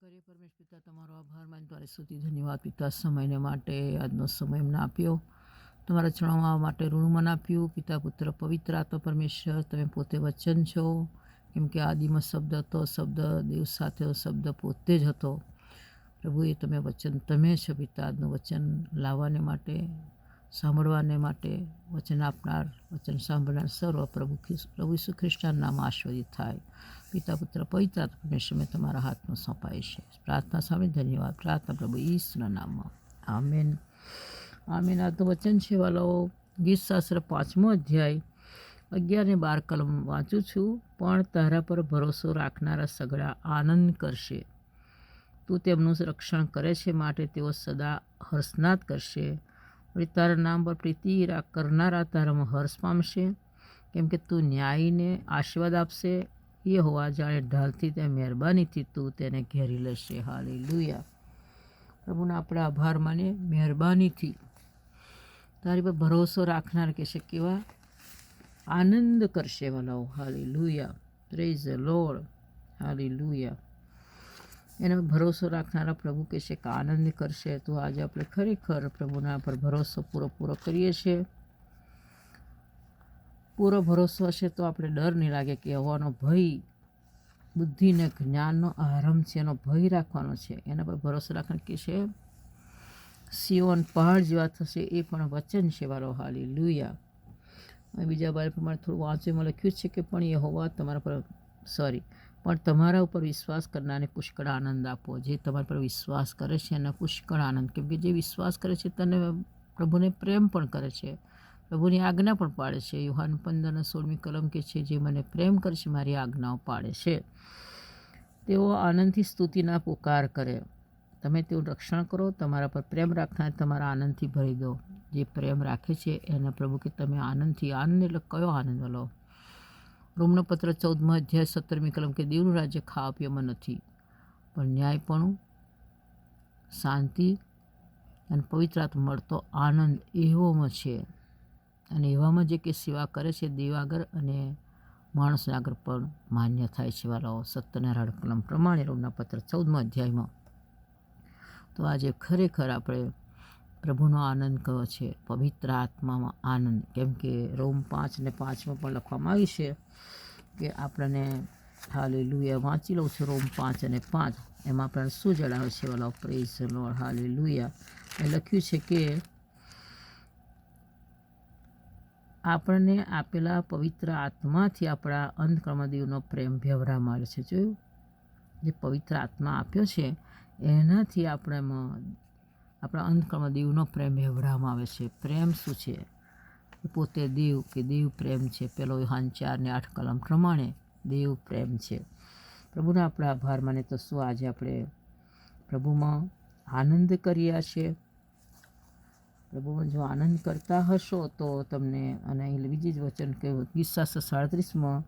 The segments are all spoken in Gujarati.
કરીએ. પરમેશ પિતા, તમારો આભાર. માન તમારી સ્તુતિ ધન્યવાદ પિતા. સમયને માટે, આજનો સમય એમને આપ્યો. તમારા ચરણમાં માટે ઋણમન આપ્યું પિતા, પુત્ર પવિત્ર આત્મા પરમેશ્વર, તમે પોતે વચન છો. કેમ કે આદિમાં શબ્દ હતો, શબ્દ દેવ સાથે શબ્દ પોતે જ હતો. પ્રભુ એ તમે વચન, તમે છો પિતા. આજનું વચન લાવવાને માટે સાંભળવાને માટે વચન આપનાર, વચન સાંભળનાર સર્વ પ્રભુ પ્રભુ ઈસુ ખ્રિસ્તના નામ આશ્વર્ય થાય. પિતા, પુત્ર, પવિત્ર પરમેશ્વર મેં તમારા હાથમાં સોંપાય છે. પ્રાર્થના સામે ધન્યવાદ. પ્રાર્થના પ્રભુ ઈસુના નામમાં. આમેન. આમેન. આ તો વચન છે વાલાઓ. ગીત શાસ્ત્ર પાંચમો અધ્યાય. અગિયાર ને બાર કલમ વાંચું છું. પણ તારા પર ભરોસો રાખનારા સગડા આનંદ કરશે. તું તેમનું રક્ષણ કરે છે માટે તેઓ સદા હર્ષનાદ કરશે. વળી તારા નામ પર પ્રીતિ કરનારા તારામાં હર્ષ પામશે. કેમ કે તું ન્યાયને આશીર્વાદ આપશે. એ હોવા જાણે ઢાલથી તે મહેરબાનીથી તું તેને ઘેરી લેશે. હાલી લુયા પ્રભુના આપણે આભાર માને મહેરબાનીથી. તારી પર ભરોસો રાખનાર કે છે કેવા? આનંદ કરશે વાલાઓ હાલી લુયા પ્રેઝ લોડ હાલી લુયા એનો ભરોસો રાખનારા પ્રભુ કહે છે કે આનંદ કરશે. તો આજે આપણે ખરેખર પ્રભુના પર ભરોસો પૂરો પૂરો કરીએ છીએ. પૂરો ભરોસો હશે તો આપણે ડર નહીં લાગે કે હોવાનો ભય, બુદ્ધિને જ્ઞાનનો આરંભ છે, એનો ભય રાખવાનો છે. એના પર ભરોસો રાખવાનો કે છે, સિયોન પહાડ જેવા થશે એ પણ વચન છે વાલો હાલી લુયા બીજા બાર પ્રમાણે થોડું વાંચવામાં લખ્યું છે કે પણ એ હોવા તમારા પર સોરી પણ તમારા ઉપર વિશ્વાસ કરનારને પુષ્કળ આનંદ આપો જે તમારા પર વિશ્વાસ કરે છે એને પુષ્કળ આનંદ. કેમ કે જે વિશ્વાસ કરે છે તને પ્રભુને પ્રેમ પણ કરે છે. પ્રભુની આજ્ઞા પણ પાડે છે. યુહાન પંદરના સોળમી કલમ કે છે, જે મને પ્રેમ કરે છે, મારી આજ્ઞાઓ પાડે છે. તેઓ આનંદથી સ્તુતિના પુકાર કરે. તમે તેઓ રક્ષણ કરો, તમારા પર પ્રેમ રાખનાર તમારા આનંદથી ભરી દો. જે પ્રેમ રાખે છે, એના પ્રભુ કે તમે આનંદથી, આનંદ એટલે કયો આનંદ લો રોમનો પત્ર ચૌદમાં અધ્યાય સત્તરમી કલમ કે દેવનું રાજ્ય ખાવા પીવામાં નથી. પણ ન્યાયપણું, શાંતિ અને પવિત્ર આત્મા મળતો આનંદ એવોમાં છે. અને એવામાં જે કે સેવા કરે છે દેવાગર અને માણસ આગળ પણ માન્ય થાય છે વાલાઓ. સત્યનારાયણ કલમ પ્રમાણે રોમના પત્ર ચૌદમાં અધ્યાયમાં. તો આજે ખરેખર આપણે પ્રભુનો આનંદ કયો છે? પવિત્ર આત્મામાં આનંદ. કેમ કે રોમ પાંચ ને પાંચમાં પણ લખવામાં આવી છે કે આપણને હાલી લુયા વાંચી લઉં છું રોમ પાંચ અને પાંચ. એમાં આપણને શું જણાવે છે વાલા પ્રેઝ લોડ હાલી લુયા એ લખ્યું છે કે આપણને આપેલા પવિત્ર આત્માથી આપણા અંધકર્મદેવનો પ્રેમ વ્યવહારમાં આવે છે. જોયું? જે પવિત્ર આત્મા આપ્યો છે, એનાથી આપણામાં આપણા અંધકર્મદેવનો પ્રેમ વ્યવહારમાં આવે છે. પ્રેમ શું છે? પોતે દેવ કે દેવ પ્રેમ છે, પેલો યુહાન ચાર ને આઠ કલમ પ્રમાણે દેવ પ્રેમ છે. પ્રભુના આપણા આભાર માને તો શું આજે આપણે પ્રભુમાં આનંદ કર્યા છે? પ્રભુમાં જો આનંદ કરતા હશો તો તમને, અને અહીં બીજી જ વચન કહ્યું ગીત સાડત્રીસમાં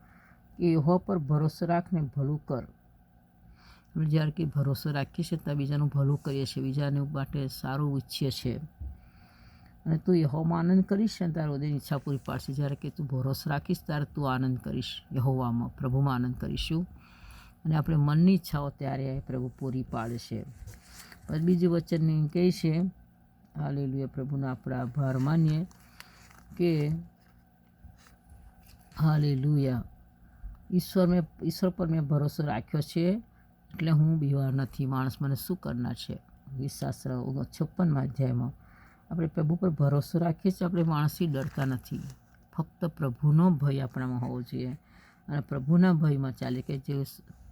કે હો પર ભરોસો રાખને ભલું કર. જ્યારે કે ભરોસો રાખીએ છીએ, ત્યાં બીજાનું ભલું કરીએ છીએ, બીજાને માટે સારું ઈચ્છીએ છીએ. અને તું યહોમાં આનંદ કરીશ અને તારે હૃદયની ઈચ્છા પૂરી પાડશે. જ્યારે કે તું ભરોસ રાખીશ, ત્યારે તું આનંદ કરીશ. યહોવામાં પ્રભુમાં આનંદ કરીશું. અને આપણે મનની ઈચ્છાઓ ત્યારે પ્રભુ પૂરી પાડે છે પછી બીજું વચન કહે છે, હાલેલુયા, પ્રભુનો આપણે આભાર માનીએ કે હાલેલુયા. ઈશ્વર મેં, ઈશ્વર પર મેં ભરોસો રાખ્યો છે, એટલે હું બીમાર નથી. માણસ મને શું કરનાર છે? વિશાસ્ત્ર છપ્પનમાં અધ્યાયમાં આપણે પ્રભુ પર ભરોસો રાખીએ છીએ, આપણે માણસથી ડરતા નથી. ફક્ત પ્રભુનો ભય આપણામાં હોવો જોઈએ. અને પ્રભુના ભયમાં ચાલે કે જે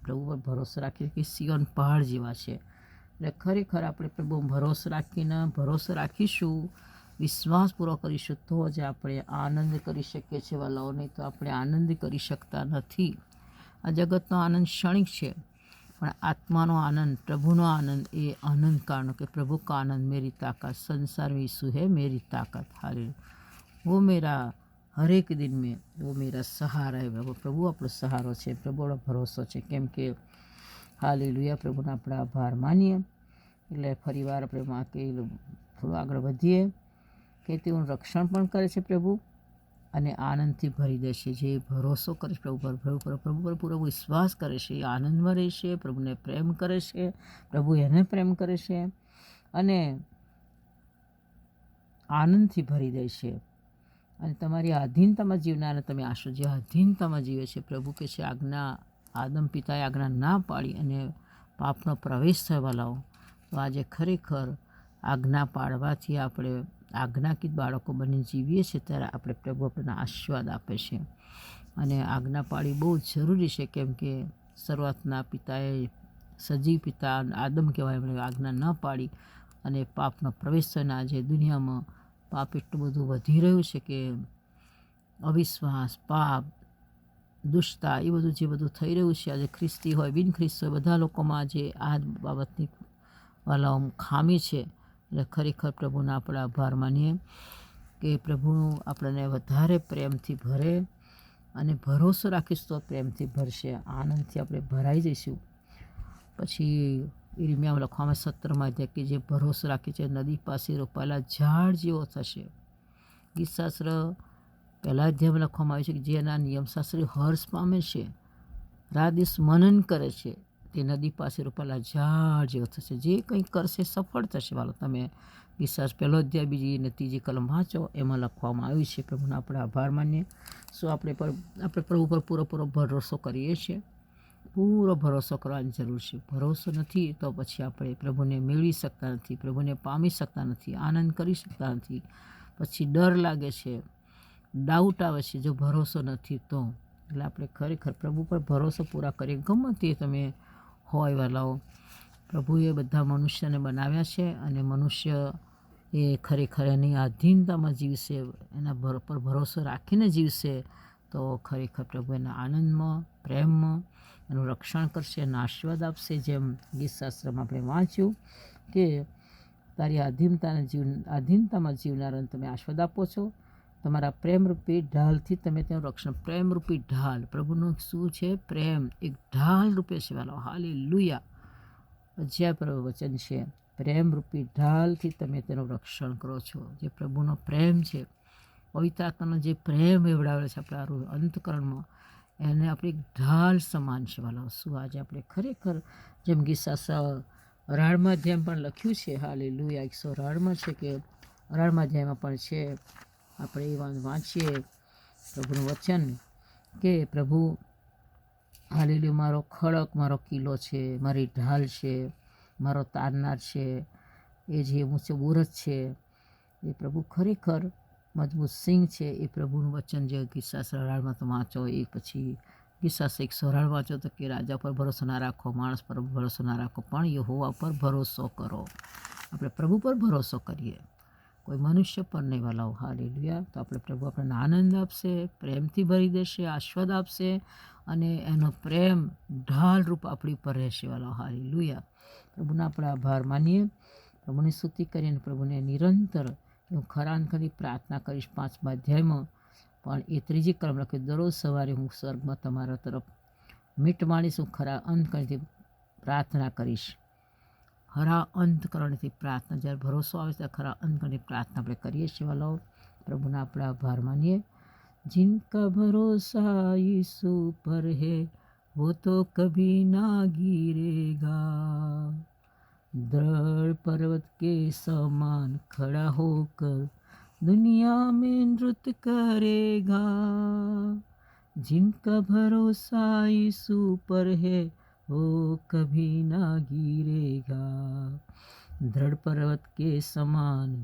પ્રભુ પર ભરોસો રાખીએ કે સિયોન પહાડ જેવા છે. એટલે ખરેખર આપણે પ્રભુ ભરોસો રાખીને, ભરોસો રાખીશું વિશ્વાસ પૂરો કરીશું, તો જ આપણે આનંદ કરી શકીએ છીએ વાલાઓ નહીં તો આપણે આનંદ કરી શકતા નથી. આ જગતનો આનંદ ક્ષણિક છે. પણ આત્માનો આનંદ પ્રભુનો આનંદ એ આનંદ કારણો કે પ્રભુ का आनंद मेरी ताकत संसार में यीशु है मेरी ताकत हाले वो मेरा हर एक दिन में वो मेरा सहारा है वो પ્રભુ આપણો સહારો છે પ્રભુનો ભરોસો છે કેમ કે હાલી લુયા પ્રભુના આપણે આભાર માનીએ એટલે ફરીવાર આપણે માં કે થોડું આગળ વધીએ કે તેનું રક્ષણ પણ કરે છે પ્રભુ અને આનંદથી ભરી દેશે જે ભરોસો કરે છે પ્રભુ પર પ્રભુ પર પ્રભુ પર પૂરો વિશ્વાસ કરે છે, એ આનંદમાં રહેશે પ્રભુને પ્રેમ કરે છે, પ્રભુ એને પ્રેમ કરે છે અને આનંદથી ભરી દેશે અને તમારી આધીનતામાં જીવનારા તમે આશો, જે આધીનતામાં જીવે છે, પ્રભુ કે છે, આજ્ઞા આદમ પિતાએ આજ્ઞા ના પાડી અને પાપનો પ્રવેશ થવા લાવો. તો આજે ખરેખર આજ્ઞા પાડવાથી આપણે આજ્ઞાકીત બાળકો બની જીવીએ છીએ ત્યારે આપણે પ્રભુ આપણને આશીર્વાદ આપે છે. અને આજ્ઞા પાડી બહુ જરૂરી છે કેમ કે શરૂઆતના પિતાએ સજીવ પિતા આદમ કહેવાય એમણે આજ્ઞા ન પાડી અને પાપનો પ્રવેશ થઈને આજે દુનિયામાં પાપ એટલું બધું વધી રહ્યું છે કે અવિશ્વાસ, પાપ, દુષ્ટતા એ બધું જે બધું થઈ રહ્યું છે, આજે ખ્રિસ્તી હોય, બિન ખ્રિસ્તી હોય, બધા લોકોમાં આજે આ બાબતની ખામી છે. એટલે ખરેખર પ્રભુના આપણે આભાર માનીએ કે પ્રભુ આપણને વધારે પ્રેમથી ભરે અને ભરોસો રાખીશ તો પ્રેમથી ભરશે. આનંદથી આપણે ભરાઈ જઈશું. પછી ઇરમિયામાં લખવામાં સત્રમાં છે કે જે ભરોસો રાખે છે, નદી પાસે રોપાયેલા ઝાડ જેવો થશે. ગીતશાસ્ત્ર પહેલાં અધ્યાયમાં લખવામાં આવ્યું છે કે જેના નિયમશાસ્ત્રી હર્ષ પામે છે. રાત મનન કરે છે. તે નદી પાસે રોપાયેલા ઝાડ જેવો થશે. જે કંઈ કરશે, સફળ થશે. વાલો, તમે વિશ્વાસ પહેલો અધ્યાય, બીજી અને ત્રીજી કલમ વાંચો. એમાં લખવામાં આવ્યું છે પ્રભુને આપણે આભાર માનીએ. શું આપણે પર, આપણે પ્રભુ પર પૂરો પૂરો ભરોસો કરીએ છીએ. પૂરો ભરોસો કરવાની જરૂર છે. ભરોસો નથી તો પછી આપણે પ્રભુને મેળવી શકતા નથી, પ્રભુને પામી શકતા નથી, આનંદ કરી શકતા નથી. પછી ડર લાગે છે ડાઉટ આવે છે, જો ભરોસો નથી તો. એટલે આપણે ખરેખર પ્રભુ પર ભરોસો પૂરા કરીએ. ગમે તે તમે હોય વાલાઓ પ્રભુએ બધા મનુષ્યને બનાવ્યા છે અને મનુષ્ય એ ખરેખર એની આધીનતામાં જીવશે, એના પર ભરોસો રાખીને જીવશે, તો ખરેખર પ્રભુ એના આનંદમાં, પ્રેમમાં એનું રક્ષણ કરશે અને આશીર્વાદ આપશે. જેમ ગીતશાસ્ત્રમાં આપણે વાંચ્યું કે તારી આધીનતાને જીવ, આધીનતામાં જીવનારાને તમે આશીર્વાદ આપો છો તમારા પ્રેમરૂપી ઢાલથી તમે તેનું રક્ષણ. પ્રેમરૂપી ઢાલ. પ્રભુનું શું છે? પ્રેમ. એક ઢાલ રૂપે સેવાનો. હાલે લુયા અજ્યા પ્રભુ વચન છે. પ્રેમરૂપી ઢાલથી તમે તેનું રક્ષણ કરો છો. જે પ્રભુનો પ્રેમ છે. પવિત્રાત્માનો જે પ્રેમ એવડાવેલો છે આપણા અંતકરણમાં, એને આપણે એક ઢાલ સમાન છે વાલા શું આજે આપણે ખરેખર જેમ ગીસા અઢારમાં જેમ પણ લખ્યું છે હાલ લુયા એકસો અઢારમાં છે કે, અઢારમાં જેમાં પણ છે. આપણે એ વાંચીએ પ્રભુનું વચન કે પ્રભુ હાલેલું મારો ખડક, મારો કિલ્લો છે, મારી ઢાલ છે, મારો તારનાર છે, એ જે ઊંચો બુરજ છે, એ પ્રભુ ખરેખર મજબૂત સિંહ છે, એ પ્રભુનું વચન જે કિસ્સા સરળમાં તો વાંચો એ પછી કિસ્સા એક સરળ વાંચો તો કે રાજા પર ભરોસો ના રાખો, માણસ પર ભરોસો ના રાખો, પણ યહોવા પર ભરોસો કરો. આપણે પ્રભુ પર ભરોસો કરીએ. કોઈ મનુષ્ય પર નહીં વલાવ. હાલેલુયા. તો આપણે પ્રભુ આપણને આનંદ આપશે, પ્રેમથી ભરી દેશે, આશ્વાદ આપશે અને એનો પ્રેમ ઢાલ રૂપ આપણી ઉપર રહેશે વાલાવ. હાલી લુયા પ્રભુના આપણે આભાર માનીએ. પ્રભુની સ્તુતિ કરીને પ્રભુને નિરંતર હું ખરા કરી પ્રાર્થના કરીશ પાંચમા અધ્યાયમાં. પણ એ ત્રીજી ક્રમ લખ્યું દરરોજ સવારે હું સ્વર્ગમાં તમારા તરફ મીટ માણીશ, હું ખરા અંત કરીથી પ્રાર્થના કરીશ. ખરા અંતકરણથી પ્રાર્થના જ્યારે ભરોસો આવે ત્યારે ખરા અંતકરણની પ્રાર્થના આપણે કરીએ છીએ વાલો પ્રભુના આપણે આભાર માનીએ जिनका भरोसा यीशु पर है वो तो कभी ना गिरेगा दृढ़ पर्वत के समान खड़ा होकर दुनिया में नृत्य करेगा जिनका भरोसा यीशु पर है वो कभी ना गिरेगा दृढ़ पर्वत के समान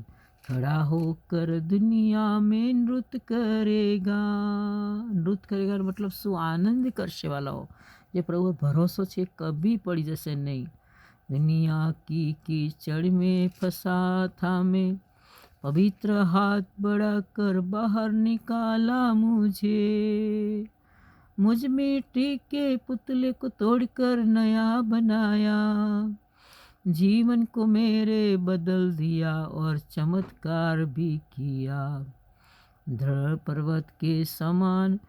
खड़ा होकर दुनिया में नृत्य करेगा नृत्य करेगा मतलब શું આનંદ કરશે વાલાઓ જે પ્રભુ ભરોસો છે કભી પડી જશે નહીં दुनिया की कीचड़ में फंसा था मैं पवित्र हाथ बढ़ाकर बाहर निकाला मुझे मुझमें टीके पुतले को तोड़कर नया बनाया। जीवन को मेरे बदल दिया और चमत्कार भी किया। दृढ़ पर्वत के समान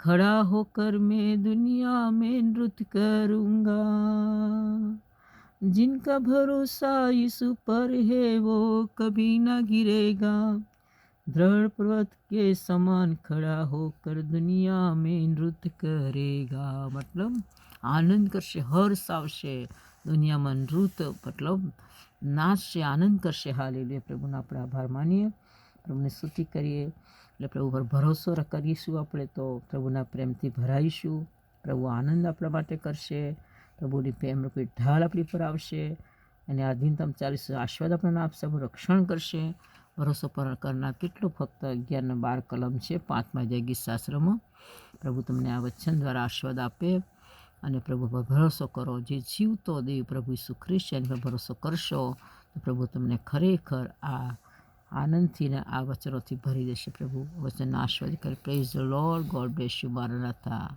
खड़ा होकर मैं दुनिया में नृत्य करूँगा। जिनका भरोसा यीशु पर है, वो कभी ना गिरेगा। दृढ़ पर्वत के समान खड़ा होकर दुनिया में नृत्य करेगा મતલબ આનંદ કરશે હર્ષ આવશે દુનિયામાં નૃત્ય મતલબ નાચશે આનંદ કરશે હાલે પ્રભુનો આપણે આભાર માનીએ પ્રભુને સ્તુતિ કરીએ એટલે પ્રભુ પર ભરોસો કરીશું આપણે તો પ્રભુના પ્રેમથી ભરાઈશું પ્રભુ આનંદ આપણા માટે કરશે પ્રભુની પ્રેમ રૂપી ઢાળ આપણી પર આવશે અને આધીનતમ ચાલીસ આશીર્વાદ આપણને આપશે આપણું રક્ષણ કરશે ભરોસો પર કરનાર કેટલું ફક્ત અગિયારના બાર કલમ છે, પાંચમા જય ગીત પ્રભુ તમને આ વચન દ્વારા આશીર્વાદ આપે અને પ્રભુ પર ભરોસો કરો. જે જીવતો દેવ પ્રભુ ઈસુ ખ્રિસ્ત એની પર ભરોસો કરશો, તો પ્રભુ તમને ખરેખર આ આનંદથી ને આ વચનોથી ભરી દેશે પ્રભુ. વચનના આશીર્વાદ કરે. Praise the Lord God bless you મારા